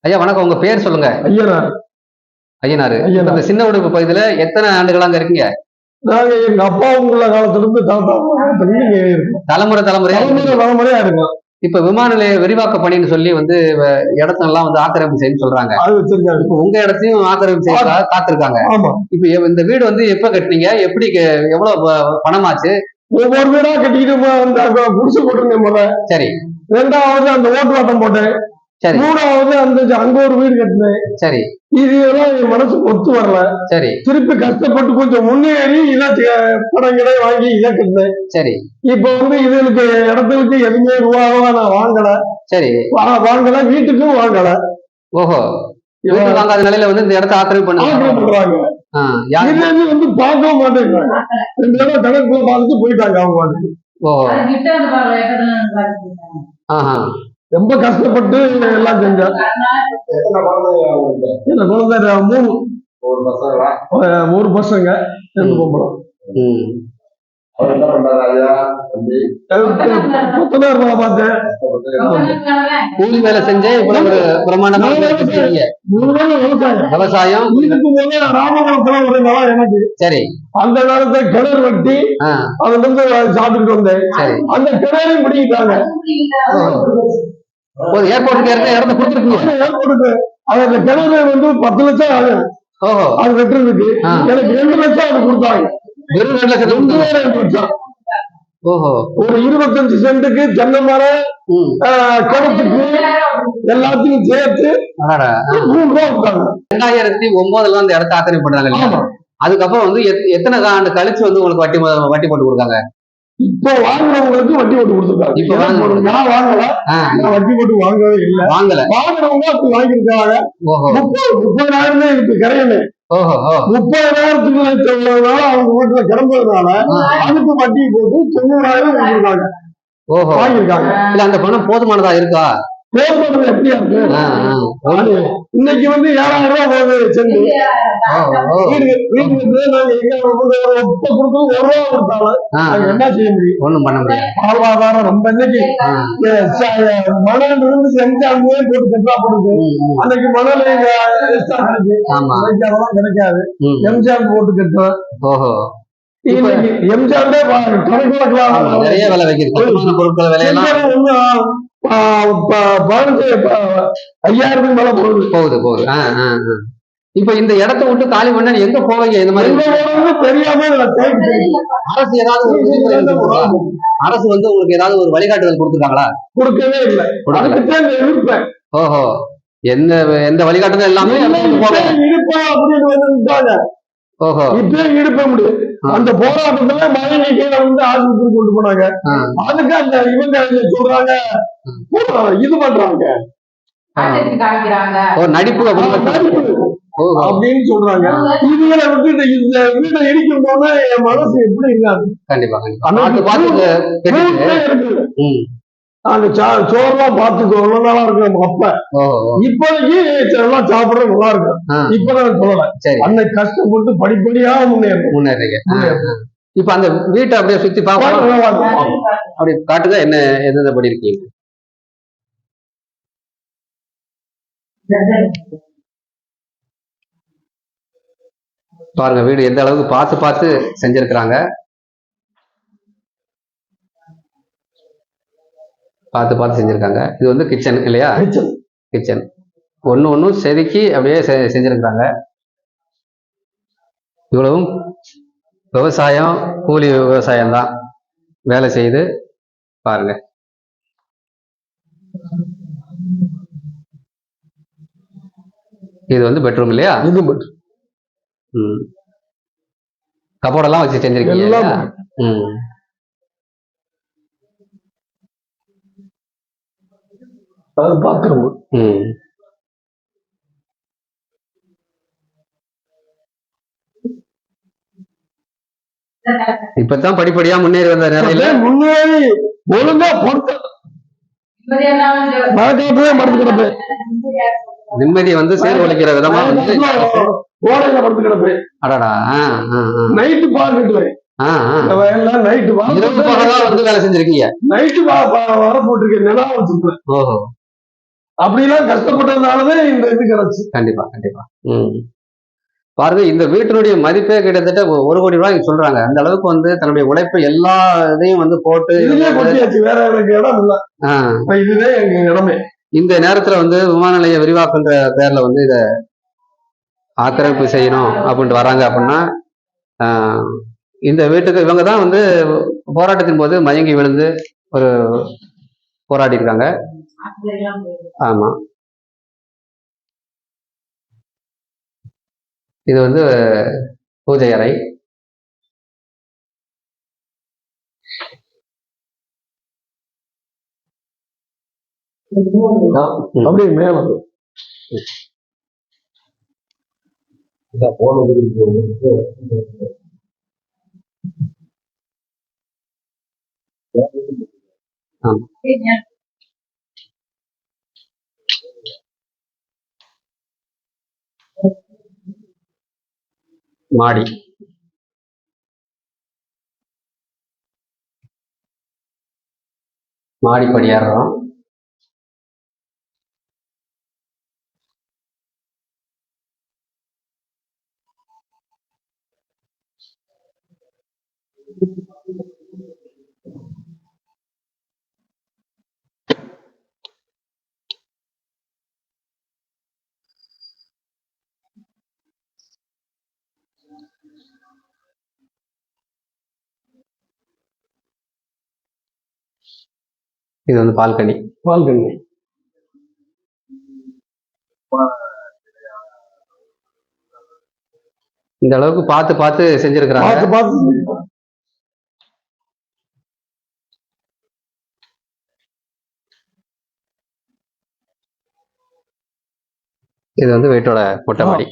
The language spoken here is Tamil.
ஐயா வணக்கம். உங்க பேர் சொல்லுங்க. ஐயனார். ஐயனாரு. இந்த சின்ன உடுப்பு பகுதியில எத்தனை ஆண்டுகளா அங்க இருக்கீங்க? நாங்க எங்க அப்பா உள்ள காலத்துல இருந்து தலைமுறை தலைமுறை தலைமுறையா இருக்கும். இப்ப விமான நிலைய விரிவாக்க பணின்னு சொல்லி வந்து இடத்தெல்லாம் வந்து ஆக்கிரமிப்பு செய்யணும்னு சொல்றாங்க. உங்க இடத்தையும் ஆக்கிரமிப்பு செய்ய காத்திருக்காங்க? இப்ப இந்த வீடு வந்து எப்ப கட்டுனீங்க? எப்படி எவ்வளவு பணமாச்சு? ஒவ்வொரு வீடா கட்டிக்கிட்டு போ- அந்த குடிசை போட்டிருந்தேன் முதல்ல. சரி. ரெண்டாவது அந்த ஓட்டு வாட்டம் போட்டேன். சரி. மூணாவது அந்த அங்க ஒரு வீடு கட்டினேன். சரி. இது எல்லாம் என் மனசுக்கு ஒத்து வரல. சரி. திருப்பி கஷ்டப்பட்டு கொஞ்சம் முன்னேறி இதை படம் கடை வாங்கி இதை கட்டினேன். சரி. இப்ப வந்து இதுக்கு இடத்துக்கு எதுவுமே ரூபாவா நான் வாங்கல. சரி. வாங்கல வீட்டுக்கும் வாங்கல. ஓஹோ. வீட்டு வாங்காத நிலையில வந்து இந்த இடத்த ஆக்கிரமிப்பு ஆக்கிரம் பண்ணுங்க பண்றாங்க. ஆ, யாரு? இதுல இருந்து வந்து பார்க்கவும் மாட்டேங்கிறாங்க. ரெண்டு தடவை கணக்குல பார்த்துட்டு போயிட்டாங்க அவங்க. ஓஹோ. ரொம்ப கஷ்டப்பட்டு எல்லாம் செஞ்சேன் என்ன குழந்தை மூணு ஒரு பசங்க ரெண்டு பொம்பளை ம். அவர் என்ன பண்றாரு ஐயா தம்பி? கொத்தனார் வேலை பார்த்தேன். கஷ்டப்பட்டு கூலி வேலை செஞ்சே இவ்வளவு ஒரு பிரம்மாண்டமா நான் வேலை வச்சிருக்கீங்க. மூணு வேலை விவசாயம். ராமகுளத்துல ஒரு நிலம் எனக்கு. சரி. அந்த காலத்தை கிணறு வெட்டி அதுல இருந்து சாப்பிட்டுட்டு வந்தேன். அந்த கிணறையும் பிடிக்கிட்டாங்க ஒரு ஏர்போர்ட்டுக்கு இருக்க இடத்த கொடுத்துருக்கீங்க. ஏற்படுது அது அந்த கிணறு வந்து பத்து லட்சம் ஆகும் ஓஹோ. அது வெட்டுறதுக்கு. எனக்கு ரெண்டு லட்சம் அது கொடுத்தாங்க. வெறும் ரெண்டு லட்சம் ரெண்டு. ரெண்டு லட்சம். ஓஹோ. ஒரு இருபத்தஞ்சு சென்ட்டுக்கு தென்னை மரம் எல்லாத்தையும் சேர்த்து. மூணு ரூபா கொடுத்தாங்க. ரெண்டாயிரத்தி ஒன்பதுல அந்த இடத்த ஆக்கிரமிப்பு பண்ணாங்க அதுக்கப்புறம் வந்து எத்- எத்தனை ஆண்டு கழிச்சு வந்து உங்களுக்கு வட்டி வட்டி போட்டு கொடுத்தாங்க இப்போ வாங்கினவங்களுக்கு வட்டி போட்டு கொடுத்துருக்காங்க. இப்ப நான் வாங்கல. நான் வட்டி போட்டு வாங்கவே இல்லை. வாங்கல. வாங்கினவங்க அப்படி வாங்கியிருக்காங்க. முப்பது முப்பதாயிரம் தான் இருக்கு ஓ. முப்பதாயிரத்துக்கு உள்ளதுனால அவங்க வீட்டுல கிடந்ததுனால அதுக்கு வட்டி போட்டு தொண்ணூறாயிரம் ஓஹோ. வாங்கியிருக்காங்க. இல்ல அந்த பணம் போதுமானதா இருக்கா? எப்படியா இருக்கு? இன்னைக்கு வந்து ஏழாயிரம் ரூபாய் போகுது செண்டு. ஓ, ஓ. வீடு வீடு வந்து நாங்க எங்க வந்து ஒரு ஒப்ப கொடுத்து ஒரு ரூபா கொடுத்தாலும் என்ன செய்ய முடியும்? ஒண்ணும் பண்ண முடியாது. வாழ்வாதாரம் ரொம்ப இன்னைக்கு மணல் இருந்து செஞ்சு அங்கேயே போட்டு கட்டா போடுது. அன்னைக்கு மணல் அதெல்லாம் கிடைக்காது. எம்ஜிஆர் போட்டு கட்டுறோம். எம்ஜிஆர் நிறைய விலை வைக்கிறது பொருட்கள் விலையெல்லாம். பதினஞ்சு ப- ஐயாயிரத்துக்கு மேல போகுது போகுது போகுது. ஆ, ஆ, ஆ. இப்ப இந்த இடத்த விட்டு காலி பண்ண நீ எங்க போவீங்க? இந்த மாதிரி தெரியாம. அரசு ஏதாவது? அரசு வந்து உங்களுக்கு ஏதாவது ஒரு வழிகாட்டுதல் கொடுத்துருக்காங்களா? கொடுக்கவே இல்லை. ஓஹோ. எந்த எந்த வழிகாட்டுதல் எல்லாமே ஓஹோ. இப்பயும் இடுப்ப முடியும். அந்த போராட்டத்துல மழை கீழே வந்து ஆஸ்பத்திரி கொண்டு போனாங்க. அதுக்கு அந்த இவங்க சொல்றாங்க? இது பண்றாங்க. நடிப்பு அப்படின்னு சொல்றாங்க. இதுகளை விட்டு இந்த வீட்டை இடிக்கும் போது என் மனசு எப்படி இருக்காது கண்டிப்பா கண்டிப்பா. அந்த சோறுலாம் பார்த்து எவ்வளவு நாளா இருக்கு நம்ம அப்ப. இப்போதைக்கு எல்லாம் சாப்பிட நல்லா இருக்கும். இப்பதான் சொல்லல. சரி. அன்னைக்கு கஷ்டப்பட்டு படிப்படியா முன்னேறணும் முன்னேறீங்க. இப்ப அந்த வீட்டை அப்படியே சுத்தி பார்ப்போம் அப்படி காட்டுங்க என்ன எந்தெந்த படி இருக்கீங்க பாருங்க வீடு எந்த அளவுக்கு பார்த்து பார்த்து செஞ்சிருக்கிறாங்க. பார்த்து பார்த்து செஞ்சிருக்காங்க. இது வந்து கிச்சன் இல்லையா? கிச்சன் ஒன்று ஒன்றும் செதுக்கி அப்படியே செ- செஞ்சிருக்கிறாங்க. இவ்வளவும் விவசாயம் கூலி விவசாயம் தான் வேலை செய்து பாருங்க. இது வந்து பெட்ரூம் இல்லையா? இது கபோர்டெல்லாம் வச்சு செஞ்சிருக்கீங்க? ம். அது பாக்குறோம் ம். இப்பதான் படிப்படியா முன்னேறி வந்த நிலையில முன்னேறி ஒழுங்கா பொறுத்த. மறந்து கிடப்பு. நிம்மதி வந்து சீர்குலைக்கிற விதமா வந்து ஓலையில படுத்து கிடப்பு. அடடா. நைட்டு பால் கட்டுவேன். நைட்டு இரவு பகலா வந்து வேலை செஞ்சிருக்கீங்க? நைட்டு வர போட்டிருக்கேன். நிலம் வச்சிருக்கேன் ஓஹோ. அப்படிலாம் கஷ்டப்பட்டதுனாலதான் இந்த இது கிடைச்சு. கண்டிப்பா கண்டிப்பா. ம். பாருங்க இந்த வீட்டினுடைய மதிப்பே கிட்டத்தட்ட ஒரு கோடி ரூபாய் சொல்றாங்க. அந்த அளவுக்கு வந்து தன்னுடைய உழைப்பு எல்லா இதையும் வந்து போட்டு வேற எனக்கு இடம் இல்ல. இதுவே எங்க இடமே. இந்த நேரத்துல வந்து விமான நிலைய விரிவாக்கன்ற பேர்ல வந்து இத ஆக்கிரமிப்பு செய்யணும் அப்படின்ட்டு வராங்க அப்படின்னா இந்த வீட்டுக்கு இவங்க தான் வந்து போராட்டத்தின் போது மயங்கி விழுந்து ஒரு போராடி இருக்காங்க. ஆமா இது வந்து பூஜை அறை அப்படியே மேல சரிங்க. மாடி. மாடி படியேறோம் இது வந்து பால்கனி. பால்கனி. இந்த அளவுக்கு பார்த்து பார்த்து செஞ்சிருக்கிறாங்க. இது வந்து வீட்டோட மொட்டை மாடி.